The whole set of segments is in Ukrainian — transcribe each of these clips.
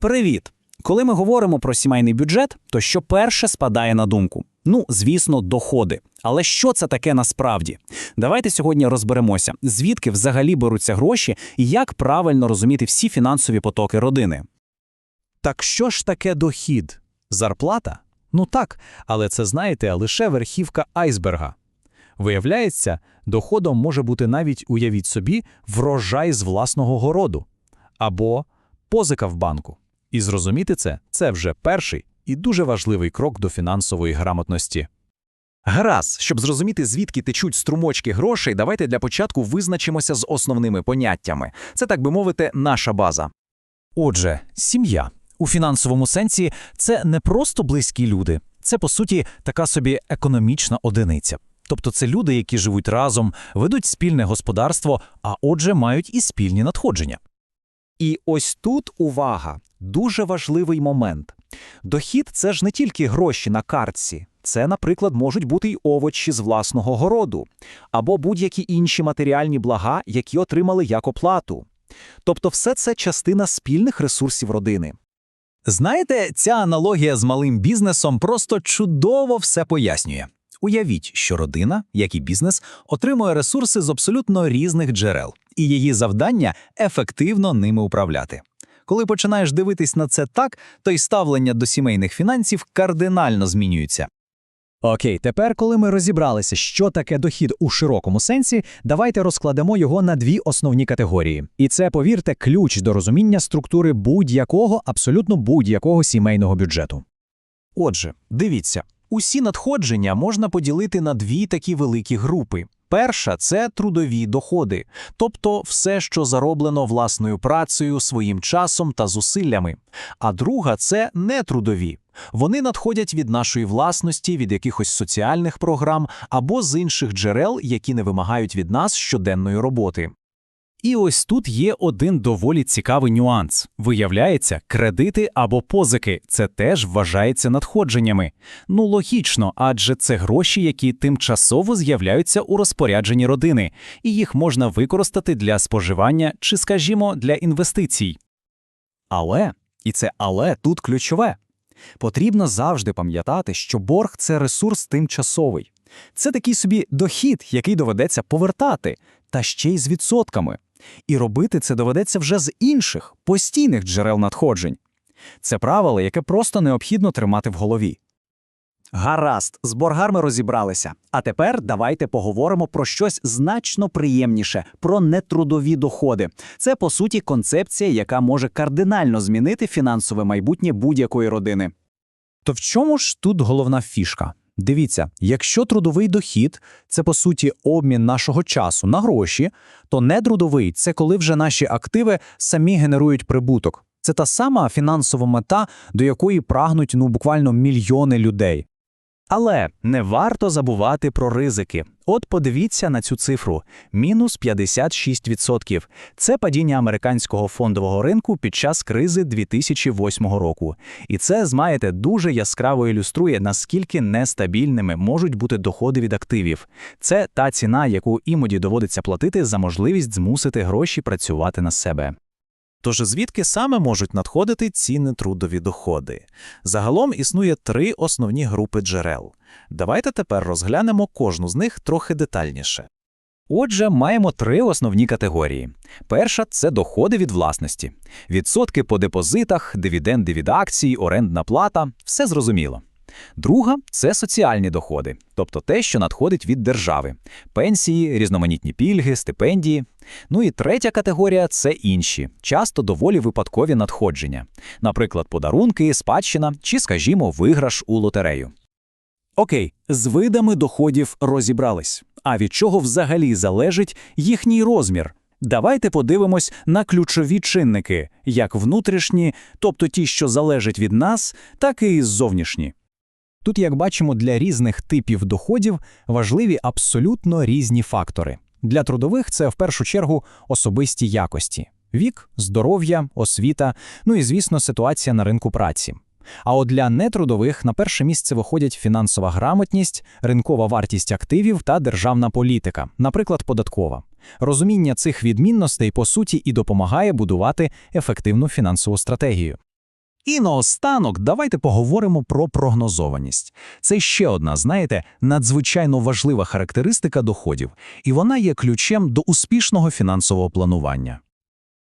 Привіт! Коли ми говоримо про сімейний бюджет, то що перше спадає на думку? Ну, звісно, доходи. Але що це таке насправді? Давайте сьогодні розберемося, звідки взагалі беруться гроші і як правильно розуміти всі фінансові потоки родини. Так що ж таке дохід? Зарплата? Ну так, але це, знаєте, лише верхівка айсберга. Виявляється, доходом може бути навіть, уявіть собі, врожай з власного городу або позика в банку. І зрозуміти це – це вже перший і дуже важливий крок до фінансової грамотності. Гаразд, щоб зрозуміти, звідки течуть струмочки грошей, давайте для початку визначимося з основними поняттями. Це, так би мовити, наша база. Отже, сім'я. У фінансовому сенсі це не просто близькі люди, це, по суті, така собі економічна одиниця. Тобто це люди, які живуть разом, ведуть спільне господарство, а отже, мають і спільні надходження. І ось тут увага, дуже важливий момент. Дохід це ж не тільки гроші на картці. Це, наприклад, можуть бути й овочі з власного городу, або будь-які інші матеріальні блага, які отримали як оплату. Тобто все це частина спільних ресурсів родини. Знаєте, ця аналогія з малим бізнесом просто чудово все пояснює. Уявіть, що родина, як і бізнес, отримує ресурси з абсолютно різних джерел, і її завдання ефективно ними управляти. Коли починаєш дивитись на це так, то й ставлення до сімейних фінансів кардинально змінюється. Окей, тепер, коли ми розібралися, що таке дохід у широкому сенсі, давайте розкладемо його на дві основні категорії. І це, повірте, ключ до розуміння структури будь-якого, абсолютно будь-якого сімейного бюджету. Отже, дивіться, усі надходження можна поділити на дві такі великі групи. Перша це трудові доходи, тобто все, що зароблено власною працею, своїм часом та зусиллями. А друга це нетрудові. Вони надходять від нашої власності, від якихось соціальних програм або з інших джерел, які не вимагають від нас щоденної роботи. І ось тут є один доволі цікавий нюанс. Виявляється, кредити або позики це теж вважається надходженнями. Ну логічно, адже це гроші, які тимчасово з'являються у розпорядженні родини, і їх можна використати для споживання чи, скажімо, для інвестицій. Але, і це але тут ключове. Потрібно завжди пам'ятати, що борг це ресурс тимчасовий. Це такий собі дохід, який доведеться повертати, та ще й з відсотками. І робити це доведеться вже з інших постійних джерел надходжень. Це правило, яке просто необхідно тримати в голові. Гаразд, з боргами розібралися. А тепер давайте поговоримо про щось значно приємніше про нетрудові доходи. Це по суті концепція, яка може кардинально змінити фінансове майбутнє будь-якої родини. То в чому ж тут головна фішка? Дивіться, якщо трудовий дохід це по суті обмін нашого часу на гроші, то нетрудовий це коли вже наші активи самі генерують прибуток. Це та сама фінансова мета, до якої прагнуть ну буквально мільйони людей. Але не варто забувати про ризики. От подивіться на цю цифру: мінус 56%. Це падіння американського фондового ринку під час кризи 2008 року. І це, знаєте, дуже яскраво ілюструє, наскільки нестабільними можуть бути доходи від активів. Це та ціна, яку іноді доводиться платити за можливість змусити гроші працювати на себе. Тож звідки саме можуть надходити ці нетрудові доходи? Загалом існує три основні групи джерел. Давайте тепер розглянемо кожну з них трохи детальніше. Отже, маємо три основні категорії. Перша це доходи від власності, відсотки по депозитах, дивіденди від акцій, орендна плата все зрозуміло. Друга це соціальні доходи, тобто те, що надходить від держави, пенсії, різноманітні пільги, стипендії. Ну і третя категорія це інші, часто доволі випадкові надходження, наприклад, подарунки, спадщина чи, скажімо, виграш у лотерею. Окей, з видами доходів розібрались. А від чого взагалі залежить їхній розмір? Давайте подивимось на ключові чинники, як внутрішні, тобто ті, що залежать від нас, так і зовнішні. Тут, як бачимо, для різних типів доходів важливі абсолютно різні фактори. Для трудових це в першу чергу особисті якості: вік, здоров'я, освіта, ну і, звісно, ситуація на ринку праці. А от для нетрудових на перше місце виходять фінансова грамотність, ринкова вартість активів та державна політика, наприклад, податкова. Розуміння цих відмінностей по суті і допомагає будувати ефективну фінансову стратегію. І наостанок давайте поговоримо про прогнозованість. Це ще одна, знаєте, надзвичайно важлива характеристика доходів, і вона є ключем до успішного фінансового планування.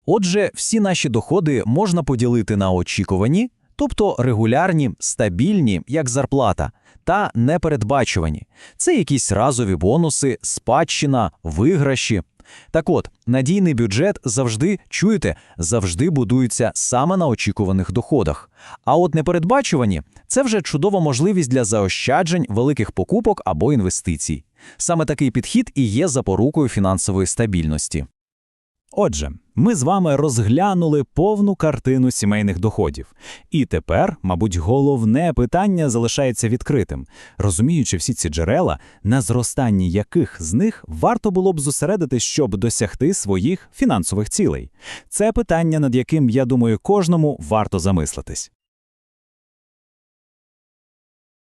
Отже, всі наші доходи можна поділити на очікувані, тобто регулярні, стабільні, як зарплата, та непередбачувані. Це якісь разові бонуси, спадщина, виграші. Так от, надійний бюджет завжди, чуєте, завжди будується саме на очікуваних доходах. А от непередбачувані – це вже чудова можливість для заощаджень, великих покупок або інвестицій. Саме такий підхід і є запорукою фінансової стабільності. Отже, ми з вами розглянули повну картину сімейних доходів. І тепер, мабуть, головне питання залишається відкритим, розуміючи всі ці джерела, на зростанні яких з них варто було б зосередити, щоб досягти своїх фінансових цілей. Це питання, над яким, я думаю, кожному варто замислитись.